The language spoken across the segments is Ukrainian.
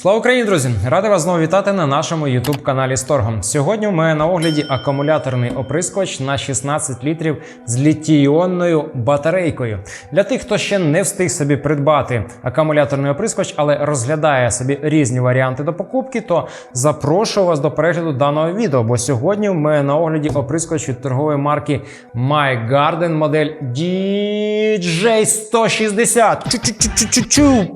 Слава Україні, друзі! Радий вас знову вітати на нашому youtube каналі Сторгом. Сьогодні у мене на огляді акумуляторний оприскувач на 16 літрів з літій-іонною батарейкою. Для тих, хто ще не встиг собі придбати акумуляторний оприскувач, але розглядає собі різні варіанти до покупки, то запрошую вас до перегляду даного відео. Бо сьогодні мене на огляді оприскувач від торгової марки My модель DJ 160. Чу-чу-чу-чу-чу.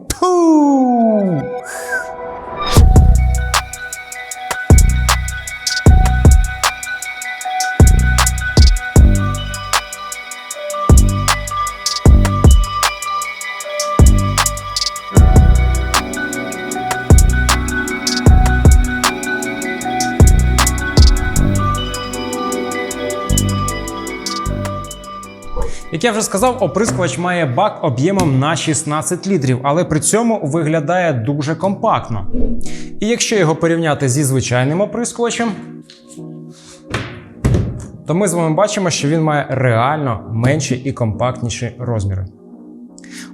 Як я вже сказав, оприскувач має бак об'ємом на 16 літрів, але при цьому виглядає дуже компактно. І якщо його порівняти зі звичайним оприскувачем, то ми з вами бачимо, що він має реально менші і компактніші розміри.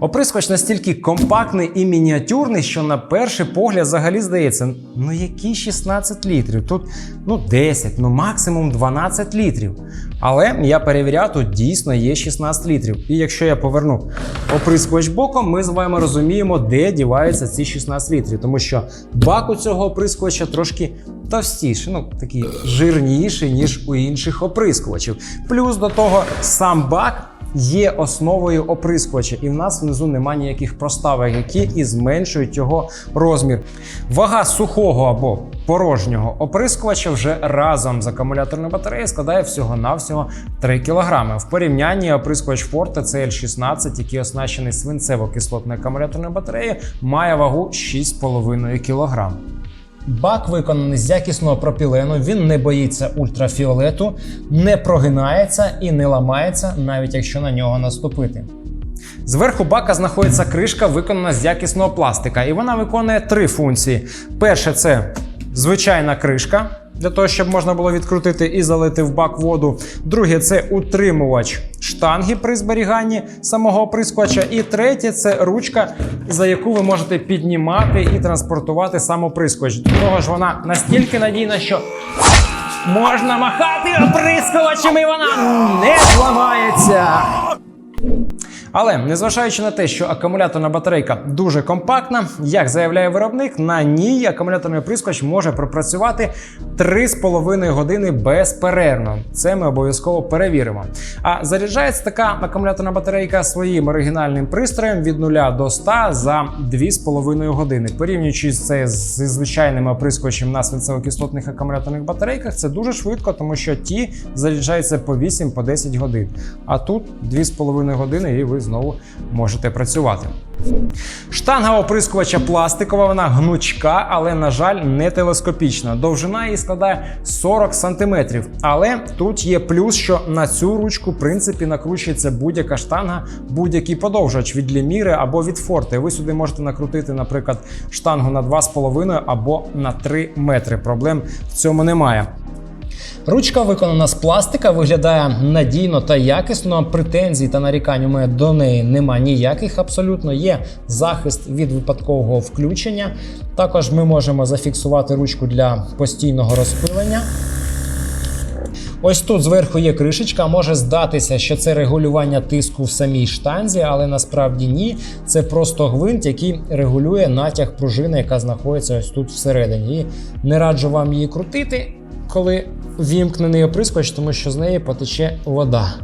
Оприскувач настільки компактний і мініатюрний, що на перший погляд взагалі здається, ну які 16 літрів? Тут ну 10, ну максимум 12 літрів. Але я перевіряв, тут дійсно є 16 літрів. І якщо я поверну оприскувач боком, ми з вами розуміємо, де діваються ці 16 літрів. Тому що бак у цього оприскувача трошки товстіший, ну такий жирніший, ніж у інших оприскувачів. Плюс до того сам бак є основою оприскувача, і в нас внизу немає ніяких проставок, які і зменшують його розмір. Вага сухого або порожнього оприскувача вже разом з акумуляторною батареєю складає всього-навсього 3 кг. В порівнянні оприскувач Forte CL16, який оснащений свинцево-кислотною акумуляторною батареєю, має вагу 6,5 кг. Бак виконаний з якісного пропілену, він не боїться ультрафіолету, не прогинається і не ламається, навіть якщо на нього наступити. Зверху бака знаходиться кришка, виконана з якісного пластика, і вона виконує три функції: перше це звичайна кришка. Для того, щоб можна було відкрутити і залити в бак воду. Друге це утримувач штанги при зберіганні самого оприскувача. І третє це ручка, за яку ви можете піднімати і транспортувати сам оприскувач. До того ж, вона настільки надійна, що можна махати оприскувачем і вона не зламається. Але незважаючи на те, що акумуляторна батарейка дуже компактна, як заявляє виробник, на ній акумуляторний оприскувач може пропрацювати 3,5 години безперервно. Це ми обов'язково перевіримо. А заряджається така акумуляторна батарейка своїм оригінальним пристроєм від 0 до 100 за 2,5 години. Порівнюючи це зі звичайними оприскувачем на свинцево-кислотних акумуляторних батарейках, це дуже швидко, тому що ті заряджаються по 8-10 годин. А тут 2,5 години і ви знову можете працювати. Штанга оприскувача пластикова, вона гнучка, але, на жаль, не телескопічна. Довжина її складає 40 см. Але тут є плюс, що на цю ручку, в принципі, накручується будь-яка штанга, будь-який подовжувач від ліміри або від форти. Ви сюди можете накрутити, наприклад, штангу на 2,5 або на 3 метри. Проблем в цьому немає. Ручка виконана з пластика, виглядає надійно та якісно. Претензій та нарікань у мене до неї нема ніяких абсолютно. Є захист від випадкового включення. Також ми можемо зафіксувати ручку для постійного розпилення. Ось тут зверху є кришечка. Може здатися, що це регулювання тиску в самій штанзі, але насправді ні. Це просто гвинт, який регулює натяг пружини, яка знаходиться ось тут всередині. І не раджу вам її крутити, коли вімкнений оприскувач, тому що з неї потече вода.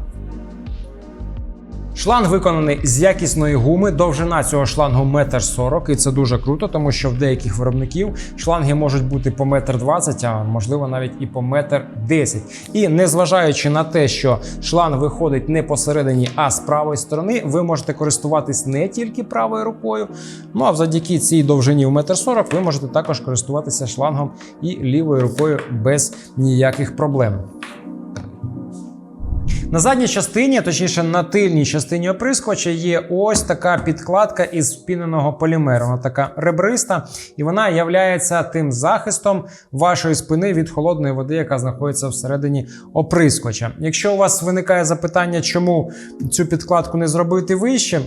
Шланг виконаний з якісної гуми. Довжина цього шлангу 1,40 м, і це дуже круто, тому що в деяких виробників шланги можуть бути по 1,20 м, а можливо навіть і по 1,10 м. І незважаючи на те, що шланг виходить не посередині, а з правої сторони, ви можете користуватись не тільки правою рукою. Ну а завдяки цій довжині в 1,40 м ви можете також користуватися шлангом і лівою рукою без ніяких проблем. На задній частині, точніше на тильній частині оприскувача, є ось така підкладка із впіненого полімеру. Вона така ребриста, і вона являється тим захистом вашої спини від холодної води, яка знаходиться всередині оприскувача. Якщо у вас виникає запитання, чому цю підкладку не зробити вище.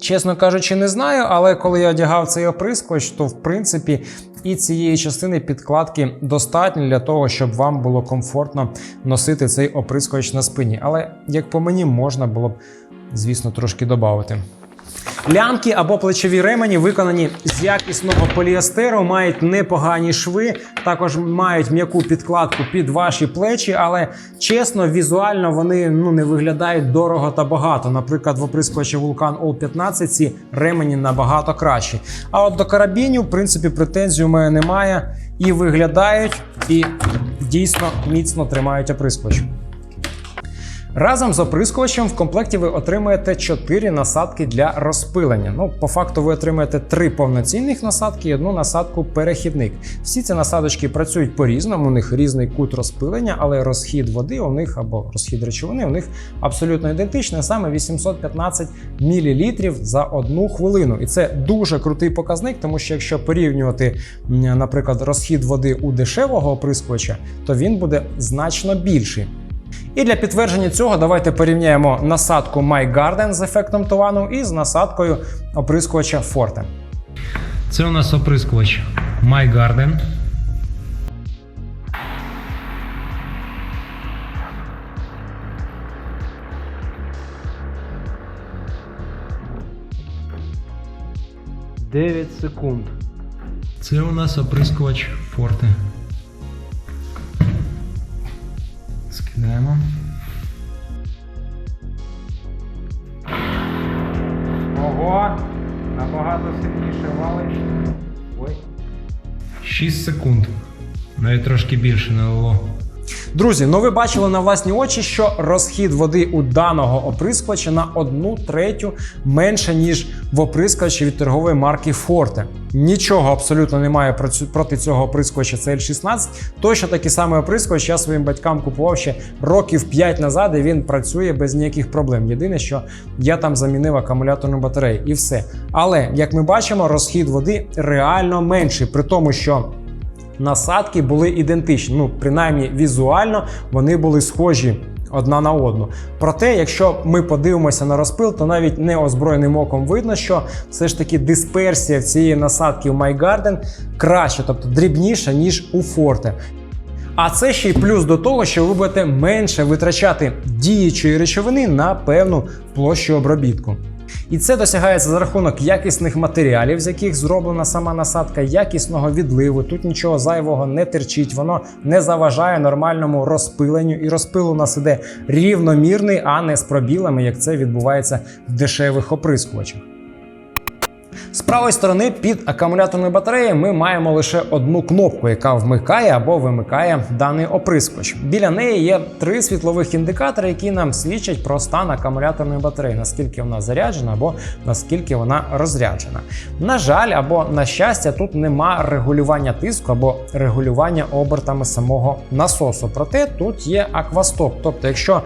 Чесно кажучи, не знаю, але коли я одягав цей оприскувач, то в принципі і цієї частини підкладки достатньо для того, щоб вам було комфортно носити цей оприскувач на спині. Але як по мені, можна було б, звісно, трошки додати. Лямки або плечові ремені виконані з якісного поліестеру, мають непогані шви, також мають м'яку підкладку під ваші плечі, але чесно, візуально вони ну не виглядають дорого та багато. Наприклад, в оприскувачі Vulcan All 15 ці ремені набагато кращі. А от до карабінів, в принципі, претензій у мене немає. І виглядають, і дійсно міцно тримають оприскувач. Разом з оприскувачем в комплекті ви отримаєте 4 насадки для розпилення. Ну, по факту, ви отримаєте 3 повноцінних насадки і одну насадку перехідник. Всі ці насадочки працюють по-різному, у них різний кут розпилення, але розхід води у них або розхід речовини у них абсолютно ідентичний, саме 815 мл за одну хвилину. І це дуже крутий показник, тому що якщо порівнювати, наприклад, розхід води у дешевого оприскувача, то він буде значно більший. І для підтвердження цього давайте порівняємо насадку My Garden з ефектом тувану із насадкою оприскувача Forte. Це у нас оприскувач My Garden. Дев'ять секунд. Це у нас оприскувач Forte. 6 секунд. Навіть трошки більше налило. Друзі, ну ви бачили на власні очі, що розхід води у даного оприскувача на одну третю менше, ніж в оприскувачі від торгової марки Forte. Нічого абсолютно немає проти цього оприскувача CL16. Точно такий самий оприскувач я своїм батькам купував ще років 5 назад, і він працює без ніяких проблем. Єдине, що я там замінив акумуляторну батарею і все. Але як ми бачимо, розхід води реально менший, при тому, що насадки були ідентичні. Ну, принаймні візуально вони були схожі. Одна на одну. Проте, якщо ми подивимося на розпил, то навіть неозброєним оком видно, що все ж таки дисперсія в цієї насадки в My Garden краще, тобто дрібніша, ніж у Forte. А це ще й плюс до того, що ви будете менше витрачати діючої речовини на певну площу обробітку. І це досягається за рахунок якісних матеріалів, з яких зроблена сама насадка, якісного відливу. Тут нічого зайвого не терчить, воно не заважає нормальному розпиленню. І розпил у нас іде рівномірний, а не з пробілами, як це відбувається в дешевих оприскувачах. З правої сторони під акумуляторною батареєю ми маємо лише одну кнопку, яка вмикає або вимикає даний оприскувач. Біля неї є три світлових індикатори, які нам свідчать про стан акумуляторної батареї, наскільки вона заряджена або наскільки вона розряджена. На жаль, або на щастя, тут нема регулювання тиску або регулювання обертами самого насосу. Проте тут є аквастоп. Тобто, якщо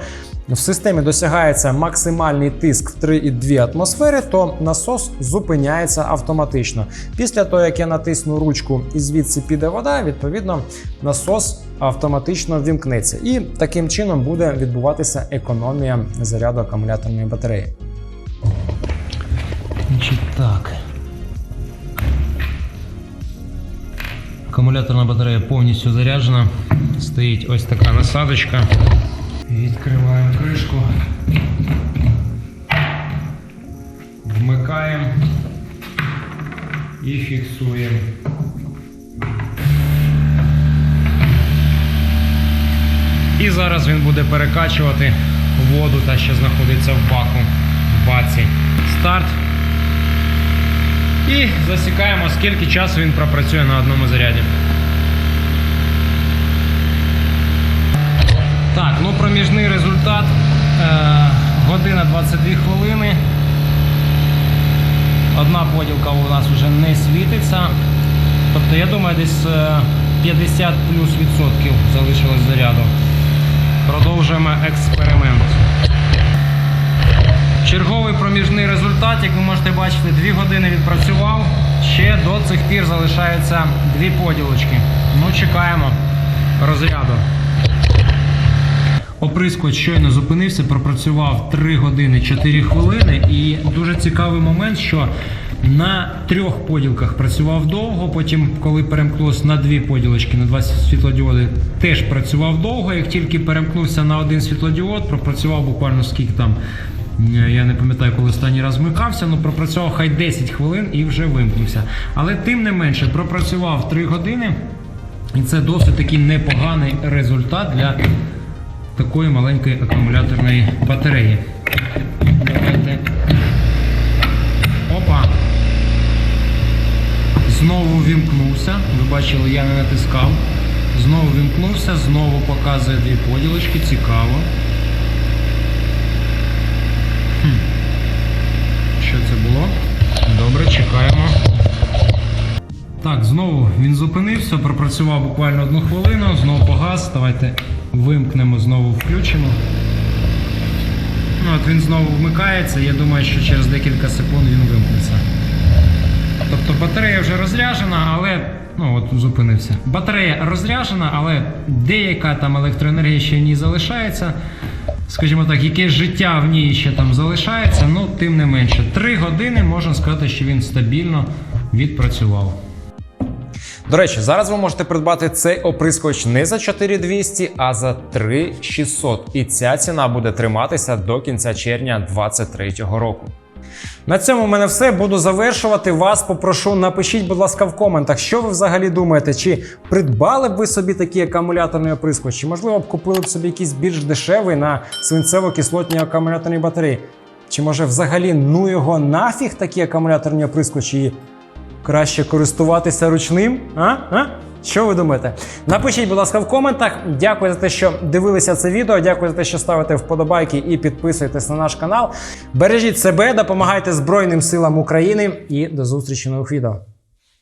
в системі досягається максимальний тиск в 3,2 атмосфери, то насос зупиняється автоматично. Після того, як я натисну ручку і звідси піде вода, відповідно насос автоматично вімкнеться. І таким чином буде відбуватися економія заряду акумуляторної батареї. Значить так. Акумуляторна батарея повністю заряджена. Стоїть ось така насадочка. Відкриваємо кришку. Вмикаємо і фіксуємо. І зараз він буде перекачувати воду, та що знаходиться в баку в баці. Старт. І засікаємо, скільки часу він пропрацює на одному заряді. Так, ну проміжний результат. Е, година 22 хвилини. Одна поділка у нас вже не світиться. Тобто, я думаю, десь е, 50 плюс відсотків залишилось заряду. Продовжуємо експеримент. Черговий проміжний результат, як ви можете бачити, 2 години відпрацював. Ще до цих пір залишаються дві поділочки. Ну, чекаємо розряду. Оприскувач щойно зупинився, пропрацював 3 години 4 хвилини. І дуже цікавий момент, що на трьох поділках працював довго. Потім, коли перемкнувся на дві поділочки, на два світлодіоди, теж працював довго. Як тільки перемкнувся на один світлодіод, пропрацював буквально скільки там. е, Я не пам'ятаю, коли останній раз вмикався, ну пропрацював хай 10 хвилин і вже вимкнувся. Але тим не менше, пропрацював 3 години, і це досить такий непоганий результат для такої маленької акумуляторної батареї. Давайте. Опа. Знову вімкнувся. Ви бачили, я не натискав. Знову вімкнувся, знову показує дві поділочки. Цікаво. Хм. Що це було? Добре, чекаємо. Так, знову він зупинився, пропрацював буквально одну хвилину, знову погас. Давайте вимкнемо, знову включимо. Ну, от він знову вмикається. Я думаю, що через декілька секунд він вимкнеться. Тобто батарея вже розряджена, але. Ну от зупинився. Батарея розряджена, але деяка там електроенергія ще в ній залишається. Скажімо так, якесь життя в ній ще там залишається, ну тим не менше. Три години можна сказати, що він стабільно відпрацював. До речі, зараз ви можете придбати цей оприскувач не за 4200, а за 3600. І ця ціна буде триматися до кінця червня 2023 року. На цьому в мене все. Буду завершувати. Вас попрошу, напишіть, будь ласка, в коментах, що ви взагалі думаєте, чи придбали б ви собі такий акумуляторний оприскувач, чи можливо б купили б собі якийсь більш дешевий на свинцево-кислотній акумуляторній батареї? Чи може взагалі ну його нафіг такі акумуляторні оприскувачі краще користуватися ручним? А? А? Що ви думаєте? Напишіть, будь ласка, в коментах. Дякую за те, що дивилися це відео. Дякую за те, що ставите вподобайки і підписуєтесь на наш канал. Бережіть себе, допомагайте Збройним силам України і до зустрічі нових відео.